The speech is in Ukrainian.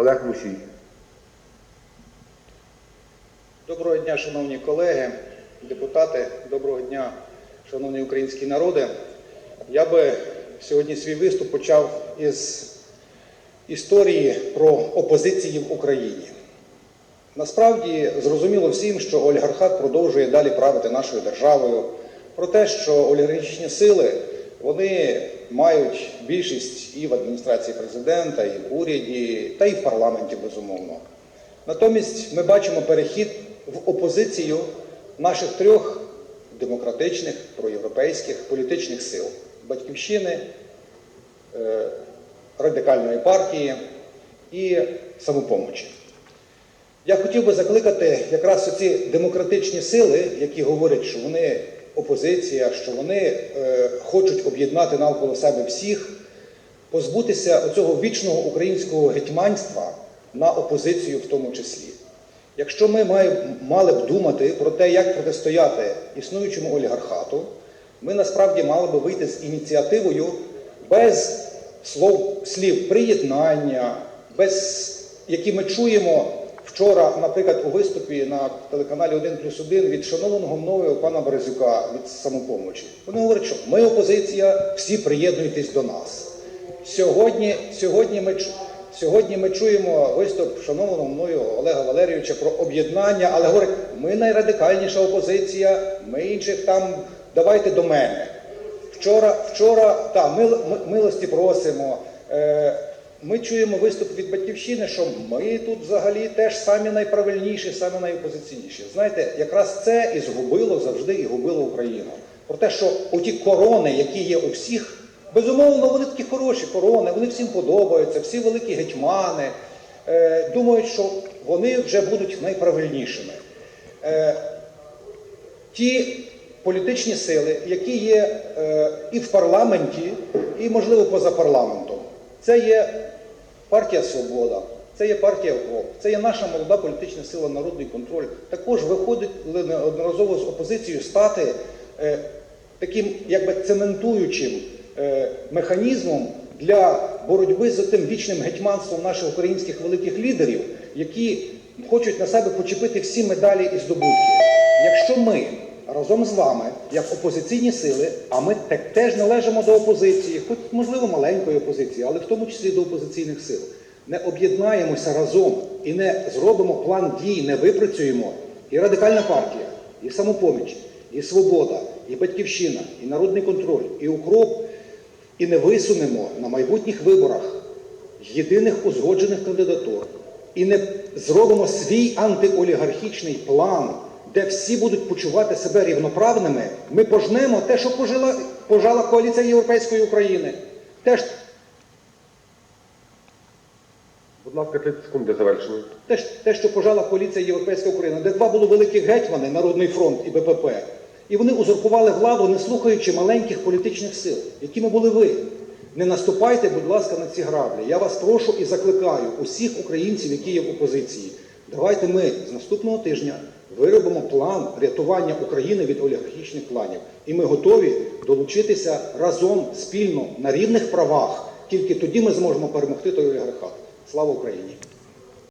Олег Мусій. Доброго дня, шановні колеги, депутати, доброго дня, шановні українські народи. Я би сьогодні свій виступ почав із історії про опозиції в Україні. Насправді зрозуміло всім, що олігархат продовжує далі правити нашою державою, про те, що олігархічні сили вони мають більшість і в адміністрації президента, і в уряді, та й в парламенті, безумовно. Натомість ми бачимо перехід в опозицію наших трьох демократичних, проєвропейських політичних сил батьківщини, е, радикальної партії і самопомочі. Я хотів би закликати якраз оці демократичні сили, які говорять, що вони опозиція, що вони е, хочуть об'єднати навколо себе всіх, позбутися оцього вічного українського гетьманства на опозицію в тому числі. Якщо ми мали б думати про те, як протистояти існуючому олігархату, ми насправді мали би вийти з ініціативою без слов, слів приєднання, без які ми чуємо вчора, наприклад, у виступі на телеканалі 1 плюс 1 від шанованого мною пана Березюка від самопомочі. Вони говорять, що ми опозиція, всі приєднуйтесь до нас. Сьогодні, сьогодні, ми, сьогодні ми чуємо виступ шанованого мною Олега Валерійовича про об'єднання, але говорить, ми найрадикальніша опозиція, ми інших там давайте до мене. Вчора, вчора та, ми- милості просимо. Е, ми чуємо виступ від батьківщини, що ми тут взагалі теж самі найправильніші, самі найопозиційніші. Знаєте, якраз це і згубило завжди і губило Україну. Про те, що оті корони, які є у всіх, безумовно, вони такі хороші корони, вони всім подобаються, всі великі гетьмани, е, думають, що вони вже будуть найправильнішими. Е, ті політичні сили, які є е, і в парламенті, і, можливо, поза парламентом. Це є партія Свобода, це є партія ОКРОП, це є наша молода політична сила Народний контроль. Також виходить неодноразово з опозицією стати е, таким якби цементуючим е, механізмом для боротьби з тим вічним гетьманством наших українських великих лідерів, які хочуть на себе почепити всі медалі і здобутки. Разом з вами, як опозиційні сили, а ми так теж належимо до опозиції, хоч можливо маленької опозиції, але в тому числі до опозиційних сил, не об'єднаємося разом і не зробимо план дій, не випрацюємо. І радикальна партія, і самопоміч, і свобода, і батьківщина, і народний контроль, і укроп, і не висунемо на майбутніх виборах єдиних узгоджених кандидатур. І не зробимо свій антиолігархічний план, де всі будуть почувати себе рівноправними, ми пожнемо те, що пожила, пожала коаліція Європейської України. Теж, Будь ласка, 30 секунд для завершення. те, те, що пожала коаліція Європейської України, де два були великі гетьмани, Народний фронт і БПП, і вони узурпували владу, не слухаючи маленьких політичних сил, якими були ви. Не наступайте, будь ласка, на ці граблі. Я вас прошу і закликаю усіх українців, які є в опозиції. Давайте ми з наступного тижня виробимо план рятування України від олігархічних кланів. І ми готові долучитися разом спільно на рівних правах. Тільки тоді ми зможемо перемогти той олігархат. Слава Україні!